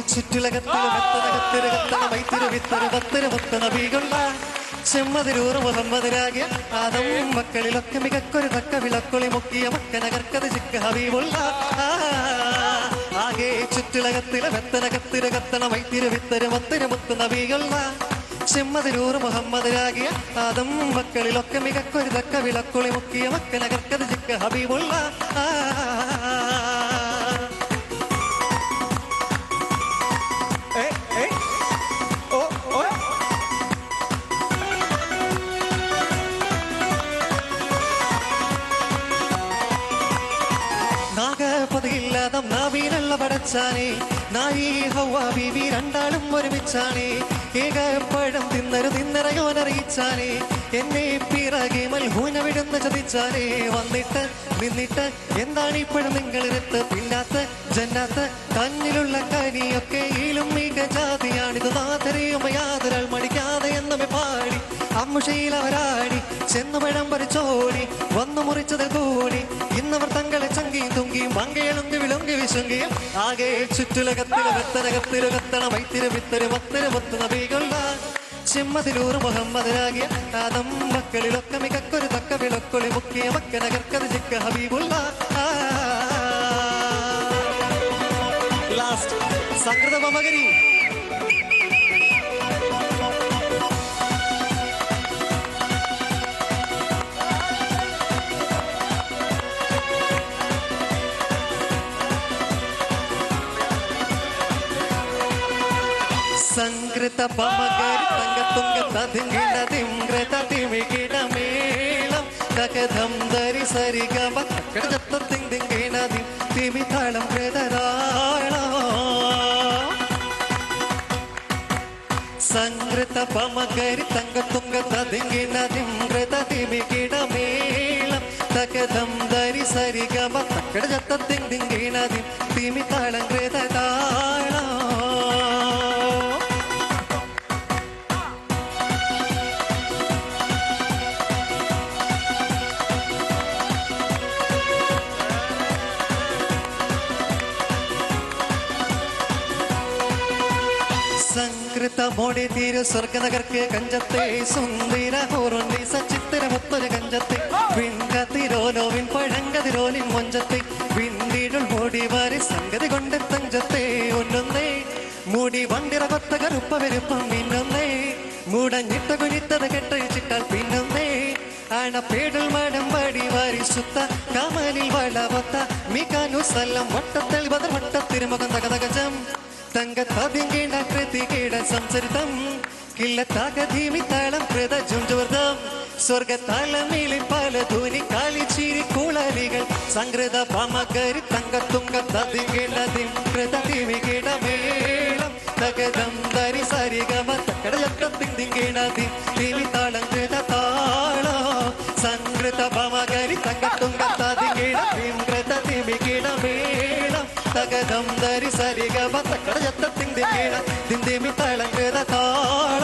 ചുറ്റുലകത്തിൽ ആദം മക്കളിലൊക്കെ മികക്കൊരു തക്ക വിളക്കൊളി മുക്കിയ മക്കനകർക്കത് ചിക്ക ഹബീബുള്ള ആകെ ചുറ്റുലകത്തിൽ വെത്തനകത്തിരകത്തണ വൈത്തിരു വിത്തരു പത്തിരു പത്ത് നബികൊള്ള ചെമ്മതിരൂറ് മുഹമ്മദ് രാഗിയ ആദം മക്കളിലൊക്കെ മികക്കൊരു തക്ക വിളക്കൊളി മുക്കിയ മക്കനകർക്കത് ചിക്ക ഹബീബുള്ള ആ നാഗപതിയില്ലാതെ നാവീനുള്ള പടച്ചാനേ. നായി ഹൗവ ബീവി രണ്ടാളും ഒരുമിച്ചാനെ ഏകപ്പഴം തിന്നരു തിന്നറയോനറിയിച്ചാനെ എന്നെ പിറകെ മൽഹൂന വിടുന്ന ചതിച്ചാനേ വന്നിട്ട് നിന്നിട്ട് എന്താണ് ഇപ്പോഴും നിങ്ങളിരുത്ത് പിന്നാത്ത് ജന്നാത്ത് തന്നിലുള്ള കനിയൊക്കെ ഈലും മിക ജാതിയാണിത്. നാഥരെയും യാതൊരാൾ മടിക്കാതെ എന്നുമേ പാടി. അമ്മുഷയിലവരാടി ചെന്നു പഴം പറിച്ചോടി വന്നു മുറിച്ചത് കൂടി. ഇന്നവർ മങ്കയളുങ്കി വിളങ്ങി വിശുങ്കി. ആകെ ചുറ്റുലകത്തിൽ വെത്തനകത്തിൽ കത്തണ വൈത്തിരു വിത്തരു പത്തിരു പത്ത് നബികൊള്ള ചിമ്മതിലൂർ മുഹമ്മദ് രാഗിയ ആദം മക്കളിലൊക്കെ മികക്കൊരു തക്ക വിളക്കൊളി മുക്കിയ മക്കനകർക്കത് ചിക്ക ഹബീബുള്ള. ലാസ്റ്റ് സംകൃത പമകരി തങ്കത്തുങ്ക തതിങ്കിട തിംഗ്രത തിമികിട മേളം തകധം ധരി സരിഗമ കടത്ത തിങ്കിട തിമിതാളം കൃതരാള സംകൃത പമകരി തങ്കത്തുങ്ക തതിങ്കിട തിംഗ്രത തിമികിട മേളം തകധം ധരി സരിഗമ കടത്ത തിങ്കിട തിമിതാളം കൃതരാള സംകൃതമോടെ തീരു സ്വർഗനഗർക്ക് കഞ്ചത്തെ. സുന്ദര ഹോറുണ്ടി സച്ചിത്തിര മുത്തൊരു കഞ്ചത്തെ. വിൺകതിരോലോവിൻ പഴങ്കതിരോലിൻ മൊഞ്ചത്തെ. വിണ്ടീടുൾ മോടി വാരി സംഗതി കൊണ്ട് തഞ്ചത്തെ. ഒന്നൊന്നേ മൂടി വണ്ടിറ കൊത്ത കറുപ്പ വരുപ്പം പിന്നൊന്നേ മൂടഞ്ഞിട്ട കുഴിത്തത് കെട്ടഴിച്ചിട്ടാൽ പിന്നൊന്നേ. ആണപ്പേടൽ മടം പാടി വാരി സുത്ത. കമലിൽ വളവത്ത. മികാനു സല്ലം വട്ടത്തിൽ ബദർ വട്ടത്തിരുമുഖം തകതകജം. തങ്കത്താദ്യങ്കേണ്ട കൃതികേട സംസരിതം. കിള്ളത്താകധീമി താളം കൃത ജുഞ്ചുവർദ്ധം സ്വർഗത്താലമേലെ പല ധൂനി കാലിച്ചിരി കൂളാലികൾ. സംഗ്രത പമകരി തങ്കത്തുങ്ക തതിങ്കേണ്ടതിം കൃത തിമികേട മേളം. തകതം ധരി സരിഗമ തക്കടയത്തിങ്കേണതി തിമി താളം കൃത താള. സംകൃത പമകരി തങ്കത്തുങ്ക തതിങ്കേട തിം കൃത തിമികേട തകതം ധരി സരിഗമ തക്കടയത്തിങ്കേണ തിന്തിമി താളം കൃത താള.